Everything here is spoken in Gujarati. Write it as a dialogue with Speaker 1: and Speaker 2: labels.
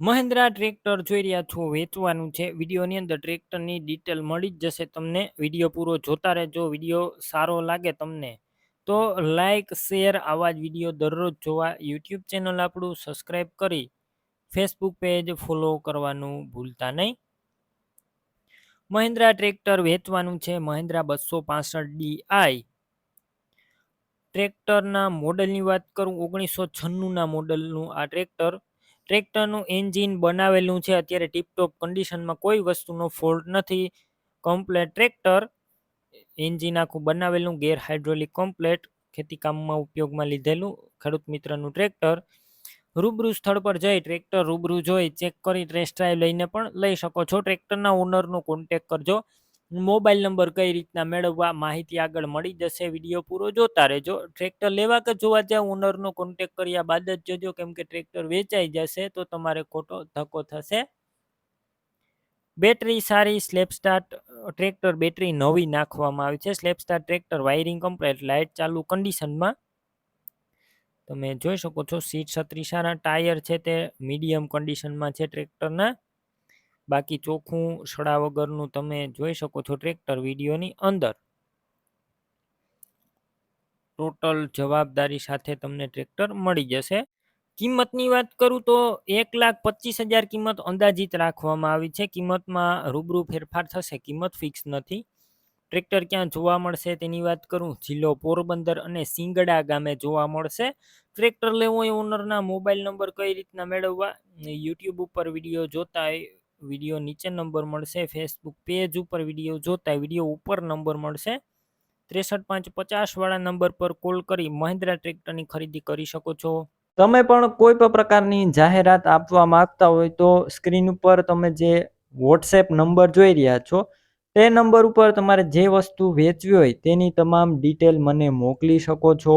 Speaker 1: મહિન્દ્રા ટ્રેક્ટર જોઈ રહ્યા છો, વેચવાનું છે. વિડીયોની અંદર ટ્રેક્ટરની ડિટેલ મળી જ જશે તમને. વીડિયો પૂરો જોતા રહેજો, વીડિયો સારો લાગે તમને તો લાઇક શેર આવા જ વીડિયો દરરોજ જોવા. યુટ્યુબ ચેનલ આપણું સબસ્ક્રાઈબ કરી ફેસબુક પેજ ફોલો કરવાનું ભૂલતા નહીં. મહિન્દ્રા ટ્રેક્ટર વેચવાનું છે, મહિન્દ્રા બસો પાસઠ ડીઆઈ ટ્રેક્ટરના મોડલની વાત કરું, ઓગણીસો છન્નુંના મોડલનું આ ટ્રેક્ટર. ટ્રેક્ટરનું એન્જિન બનાવેલું છે, અત્યારે ટીપટોપ કન્ડિશનમાં કોઈ વસ્તુનો ફોલ્ટ નથી. કમ્પ્લેટ ટ્રેક્ટર એન્જિન આખું બનાવેલું, ગેર હાઇડ્રોલિક કમ્પ્લેટ ખેતીકામમાં ઉપયોગમાં લીધેલું, ખેડૂત મિત્રનું ટ્રેક્ટર. રૂબરૂ સ્થળ પર જઈ ટ્રેક્ટર રૂબરૂ જોઈ, ચેક કરી ટેસ્ટ ડ્રાઈવ લઈને પણ લઈ શકો છો. ટ્રેક્ટરના ઓનરનો કોન્ટેક કરજો. મોબાઈલ નંબર કઈ રીતના મેળવવા માહિતી આગળ મળી જશે, વીડિયો પૂરો જોતા રહેજો. ટ્રેક્ટર લેવા કે જોવા જાવ ઓનરનો કોન્ટેક કર્યા બાદ જ જજો, કેમ કે ટ્રેક્ટર વેચાઈ જશે તો તમારે ખોટો ધક્કો થશે. બેટરી સારી સ્લેપ સ્ટાર્ટ, ટ્રેક્ટર બેટરી નવી નાખવામાં આવી છે. Slap start tractor wiring complete, light ચાલુ કન્ડિશનમાં. તમે જોઈ શકો છો, સીટ છત્રીસાના ટાયર છે તે, મીડિયમ કન્ડિશનમાં છે ટ્રેક્ટરના. બાકી ચોખ્ખું સડા વગરનું તમે જોઈ શકો છો ટ્રેક્ટર વિડીયોની અંદર. ટોટલ જવાબદારી સાથે તમને ટ્રેક્ટર મળી જશે. કિંમતની વાત કરું તો એક લાખ પચીસ હજાર કિંમત અંદાજિત રાખવામાં આવી છે. કિંમતમાં રૂબરૂ ફેરફાર થશે, કિંમત ફિક્સ નથી. ટ્રેક્ટર ક્યાં જોવા મળશે તેની વાત કરું, જિલ્લો પોરબંદર અને સિંગડા ગામે જોવા મળશે. ટ્રેક્ટર લેવો એ ઓનરના મોબાઈલ નંબર કઈ રીતના મેળવવા, યુટ્યુબ ઉપર વીડિયો જોતા વીડિયો નીચે નંબર મળશે ફેસબુક પેજ ઉપર વીડિયો જોતા વીડિયો ઉપર નંબર મળશે. ત્રેસઠ પાંચ પચાસવાળા નંબર પર કોલ કરી મહિન્દ્રા ટ્રેક્ટરની ખરીદી કરી શકો છો. તમે પણ કોઈ પણ પ્રકારની જાહેરાત આપવા માંગતા હોય તો સ્ક્રીન ઉપર તમે જે વોટ્સએપ નંબર જોઈ રહ્યા છો, તે નંબર ઉપર તમારે જે વસ્તુ વેચવી હોય તેની તમામ ડિટેલ મને મોકલી શકો છો.